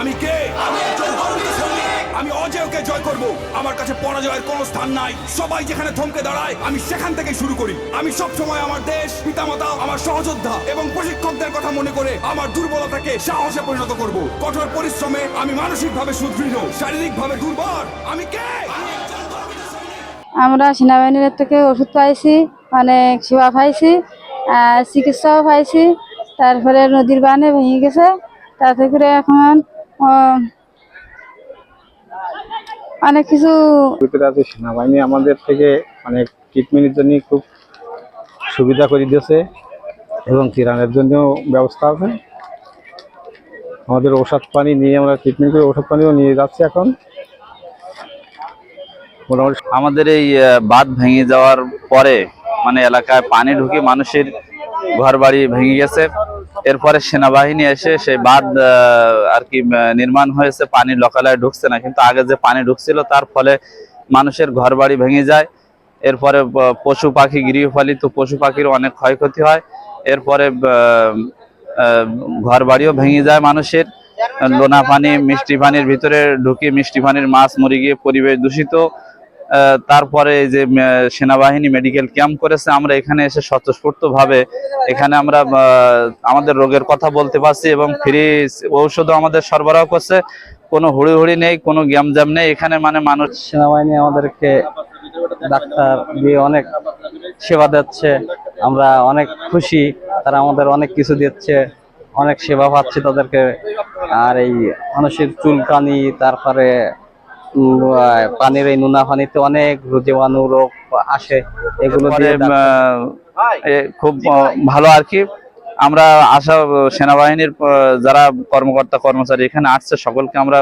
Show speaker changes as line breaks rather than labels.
আমি কে? আমি অজয়কে জয় করব। আমার কাছে পরাজয়ের কোনো স্থান নাই। সবাই যেখানে থমকে দাঁড়ায় আমি সেখান থেকে শুরু করি। আমি সব সময় আমার দেশ পিতামাতা আমার সহযোদ্ধা এবং প্রশিক্ষকদের কথা মনে করে আমার দুর্বলতাকে সাহসে পরিণত করব। কঠোর পরিশ্রমে আমি মানসিকভাবে সুদৃঢ় শারীরিকভাবে দুর্বল। আমি কে।
আমরা সেনাবাহিনীর থেকে ওষুধ পাইছি অনেক সেবা পাইছি চিকিৎসাও পাইছি। তারপরে নদীর বানে ভেঙে গেছে। তাতে করে এখন অনেক কিছু
ভিতরে আছে সেনাবাহিনী আমাদের থেকে অনেক ট্রিটমেন্টের জন্য খুব সুবিধা করে দিয়েছে এবং কিরানের জন্য ব্যবস্থা আছে। আমাদের ওষুধ পানি নিয়ে আমরা ট্রিটমেন্ট করে ওষুধ পানিও নিয়ে যাচ্ছি এখন। মোটামুটি
আমাদের এই বাঁধ ভেঙে যাওয়ার পরে মানে এলাকায় পানি ঢুকে মানুষের ঘর বাড়ি ভেঙে গেছে। এরপরে সেনাবাহিনী এসে সেই বাঁধ আর কি নির্মাণ হয়েছে, পানি লোকালয়ে ঢুকছে না। কিন্তু আগে যে পানি ঢুকছিল, তার ফলে মানুষের ঘর বাড়ি ভেঙে যায়। এরপরে পশু পাখি, গৃহপালিত পশু পাখির অনেক ক্ষয়ক্ষতি হয়। এরপরে ঘর বাড়িও ভেঙে যায় মানুষের। লোনা পানি, মিষ্টি পানির ভিতরে ঢুকে মিষ্টি পানির মাছ মরে গিয়ে পরিবেশ দূষিত। তারপরে যে সেনাবাহিনী মেডিকেল ক্যাম্প করেছে, আমরা এখানে এসে স্বতঃস্ফূর্ত ভাবে এখানে আমরা আমাদের রোগের কথা বলতে পারছি এবং ফ্রি ঔষধও আমাদের সরবরাহ করছে। কোনো হুড়ি হুড়ি নেই, কোনো গ্যামজাম নেই। এখানে মানে মানুষ
সেনাবাহিনী আমাদেরকে ডাক্তার দিয়ে অনেক সেবা দিচ্ছে। আমরা অনেক খুশি, তারা আমাদের অনেক কিছু দিচ্ছে, অনেক সেবা পাচ্ছি তাদেরকে। আর এই মানুষের চুলকানি, তারপরে পানির এই নোনা পানিতে অনেক জীবাণু রোগ আসে এগুলো
খুব ভালো আর কি। আমরা আশা সেনাবাহিনীর যারা কর্মকর্তা কর্মচারী এখানে আসছে সকলকে আমরা